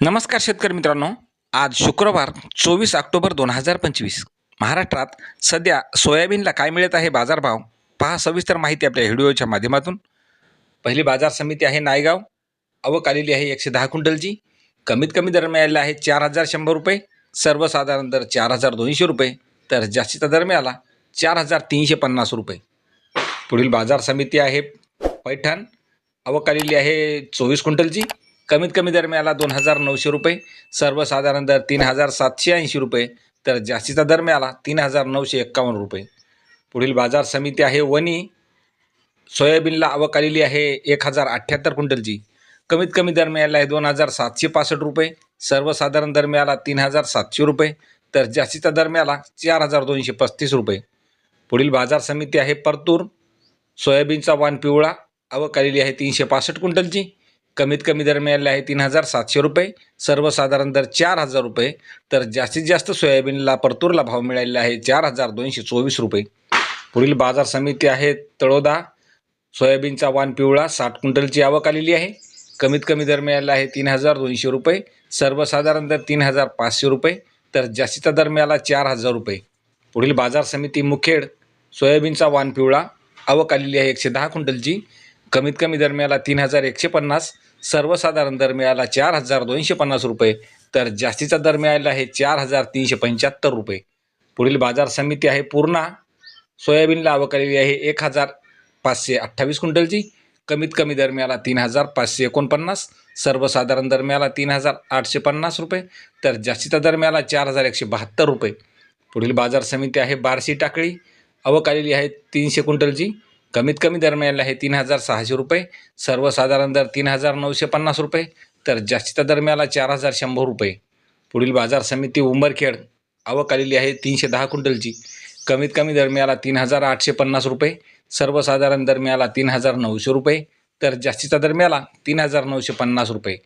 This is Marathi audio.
नमस्कार शेतकरी मित्रांनो. आज शुक्रवार चोवीस ऑक्टोबर दोन हजार पंचवीस. महाराष्ट्रात सध्या सोयाबीनला काय मिळत आहे बाजारभाव? पहा सविस्तर माहिती आपल्या व्हिडिओच्या माध्यमातून. पहिली बाजार समिती आहे नायगाव. आवक आलेली आहे एकशे दहा क्विंटलची. कमीत कमी दर मिळालेला आहे चार हजार शंभर रुपये. सर्वसाधारण दर चार हजार दोनशे रुपये. तर जास्तीचा दर मिळाला चार हजार तीनशे पन्नास रुपये. पुढील बाजार समिती आहे पैठण. आवक आलेली आहे चोवीस क्विंटलची. कमीत कमी दर मिळाला दोन हजार नऊशे रुपये सर्वसाधारण दर तीन हजार सातशे ऐंशी रुपये तर जास्तीचा दर मिळाला तीन हजार नऊशे एक्कावन्न रुपये. पुढील बाजार समिती आहे वणी सोयाबीनला आवक आलेली आहे एक हजार अठ्ठ्याहत्तर क्विंटलची. कमीत कमी दर मिळाला आहे दोन हजार सातशे पासष्ट रुपये सर्वसाधारण दर मिळाला तीन हजार सातशे रुपये तर जास्तीचा दर मिळाला चार हजार दोनशे पस्तीस रुपये. पुढील बाजार समिती आहे परतूर सोयाबीनचा वाण पिवळा आवक आलेली आहे तीनशे पासष्ट क्विंटलची. कमीत कमी दर मिळाले आहे तीन हजार सातशे रुपये. सर्वसाधारण दर चार हजार रुपये. तर जास्तीत जास्त सोयाबीनला परतूरला भाव मिळालेला आहे चार हजार दोनशे चोवीस रुपये. पुढील बाजार समिती आहे तळोदा. सोयाबीनचा वाण पिवळा साठ क्विंटलची आवक आलेली आहे. कमीत कमी दर मिळाला आहे तीन हजार दोनशे रुपये. सर्वसाधारण दर तीन हजार पाचशे रुपये. तर जास्तीचा दर मिळाला चार हजार रुपये. पुढील बाजार समिती मुखेड. सोयाबीनचा वाण पिवळा. आवक आलेली आहे एकशे दहा क्विंटलची. कमीत कमी दर मिळाला तीन हजार एकशे पन्नास. सर्वसाधारण दर मिळाला चार हजार दोनशे पन्नास रुपये तर जास्तीचा दर मिळाला आहे चार हजार तीनशे पंच्याहत्तर रुपये. पुढील बाजार समिती आहे पूर्णा. सोयाबीनला आवक आलेली आहे एक हजार पाचशे अठ्ठावीस क्विंटलची. कमीत कमी दर मिळाला तीन हजार पाचशे एकोणपन्नास. सर्वसाधारण दर मिळाला तीन हजार आठशे पन्नास रुपये तर जास्तीचा दर मिळाला चार हजार एकशे बहात्तर रुपये. पुढील बाजार समिती आहे बारशी टाकळी. आवक आलेली आहे तीनशे क्विंटलची. कमीत कमी दर हे आहे तीन हजार सहाशे रुपये सर्वसाधारण दर तीन हजार नऊशे पन्नास रुपये तर जास्तीचा दर मिळाला चार हजार शंभर रुपये. पुढील बाजार समिती उंबरखेड आवक आलेली आहे तीनशे दहा क्विंटलची. कमीत कमी दर मिळाला तीन हजार आठशे पन्नास रुपये सर्वसाधारण दर मिळाला तीन हजार नऊशे रुपये तर जास्तीचा दर मिळाला तीन हजार नऊशे पन्नास रुपये.